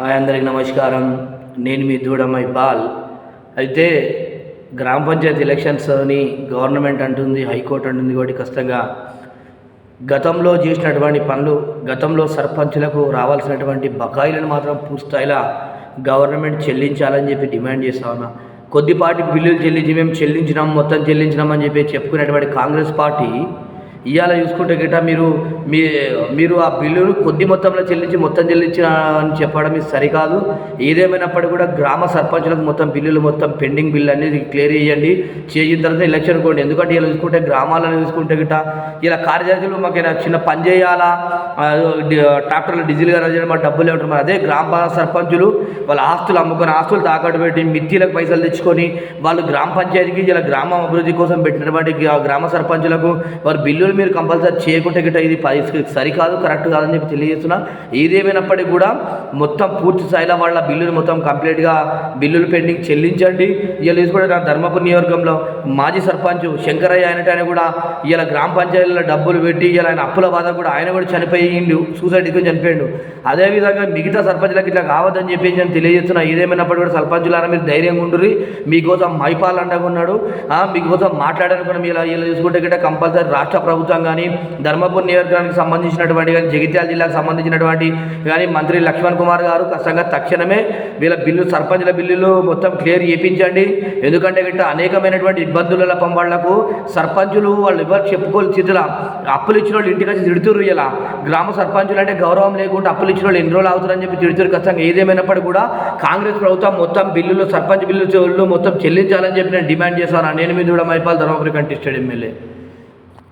Hi అందరికి నమస్కారం. నేను మీ దూడమై బాల్. అయితే గ్రామ పంచాయతీ ఎలక్షన్స్ అని గవర్నమెంట్ అంటుంది హైకోర్టు అంటుంది కాబట్టి ఖచ్చితంగా గతంలో చేసినటువంటి పనులు గతంలో సర్పంచులకు రావాల్సినటువంటి బకాయిలను మాత్రం పూర్తిస్థాయిలో గవర్నమెంట్ చెల్లించాలని చెప్పి డిమాండ్ చేస్తా ఉన్నా. కొద్దిపాటి బిల్లులు చెల్లించి మేము చెల్లించినాం మొత్తం చెల్లించినామని చెప్పి చెప్పుకునేటువంటి కాంగ్రెస్ పార్టీ ఇవాళ చూసుకుంటే గిట్ట మీరు మీ మీరు ఆ బిల్లును కొద్ది మొత్తంలో చెల్లించి మొత్తం చెల్లించిన అని చెప్పడం ఇది సరికాదు. ఏదేమైనప్పటికీ కూడా గ్రామ సర్పంచులకు మొత్తం బిల్లులు మొత్తం పెండింగ్ బిల్లు అనేది క్లియర్ చేయండి. చేసిన తర్వాత ఎలక్షన్ కోండి ఎందుకంటే ఇలా చూసుకుంటే గ్రామాలను చూసుకుంటే గిట్ట ఇలా కార్యదర్శులు మాకు చిన్న పని చేయాలా? ట్రాక్టర్లు డీజిల్ గారు చేయడం మా డబ్బులు ఏమంటారు మరి అదే గ్రామ సర్పంచులు వాళ్ళ ఆస్తులు అమ్ముకొని ఆస్తులు తాకట్టు పెట్టి మిత్తిలకు పైసలు తెచ్చుకొని వాళ్ళు గ్రామ పంచాయతీకి ఇలా గ్రామ అభివృద్ధి కోసం పెట్టినటువంటి గ్రామ సర్పంచులకు వారి బిల్లులు మీరు కంపల్సరీ చేయకుంటే గిట్ట ఇది సరికాదు కరెక్ట్ కాదని చెప్పి తెలియజేస్తున్నా. ఏదేమైనప్పటికీ కూడా మొత్తం పూర్తి స్థాయిలో వాళ్ళ బిల్లులు మొత్తం కంప్లీట్గా బిల్లులు పెండింగ్ చెల్లించండి. ఇలా తీసుకుంటే నా ధర్మపురి నియోజకవర్గంలో మాజీ సర్పంచ్ శంకరయ్య అనేట ఆయన కూడా ఇలా గ్రామ పంచాయతీలో డబ్బులు పెట్టి ఇలా ఆయన అప్పుల బాధ కూడా ఆయన కూడా చనిపోయిండు సూసైడ్ తీసుకొని చనిపోయిండు. అదేవిధంగా మిగతా సర్పంచ్లకు ఇట్లా కావద్దని చెప్పేసి నేను తెలియజేస్తున్నా. ఏదేమైనప్పటికీ కూడా సర్పంచులారా మీరు ధైర్యంగా ఉండుర్రి. మీకోసం మైపాల్ అండగా ఉన్నాడు. మీకోసం మాట్లాడాలనుకున్న మీరు ఇలా ఇలా చూసుకుంటే గిట్ట కంపల్సరీ రాష్ట్ర ప్రభుత్వం కానీ ధర్మపురి నియోజకవర్గానికి సంబంధించినటువంటి కానీ జగిత్యాల జిల్లాకు సంబంధించినటువంటి కానీ మంత్రి లక్ష్మణ్ కుమార్ గారు ఖచ్చితంగా తక్షణమే వీళ్ళ బిల్లు సర్పంచ్ల బిల్లులు మొత్తం క్లియర్ చేయించండి ఎందుకంటే గిట్ట అనేకమైనటువంటి ఇబ్బందుల వాళ్ళకు సర్పంచులు వాళ్ళు ఎవరు చెప్పుకోవాలి స్థితిలో అప్పులు ఇచ్చిన వాళ్ళు ఇంటికి వచ్చి తిడుతురు ఇలా. గ్రామ సర్పంచులు అంటే గౌరవం లేకుండా అప్పులు ఇచ్చిన వాళ్ళు ఎన్ని రోజులు అవుతారని చెప్పి తిడుతురు ఖచ్చితంగా. ఏదేమైనప్పటికీ కూడా కాంగ్రెస్ ప్రభుత్వం మొత్తం బిల్లులు సర్పంచ్ బిల్లు చెవులు మొత్తం చెల్లించాలని చెప్పి నేను డిమాండ్ చేశాను. నేను మీద కూడా మైపాల్ ధర్మపురి కంటిస్టెడ్ ఎమ్మెల్యే.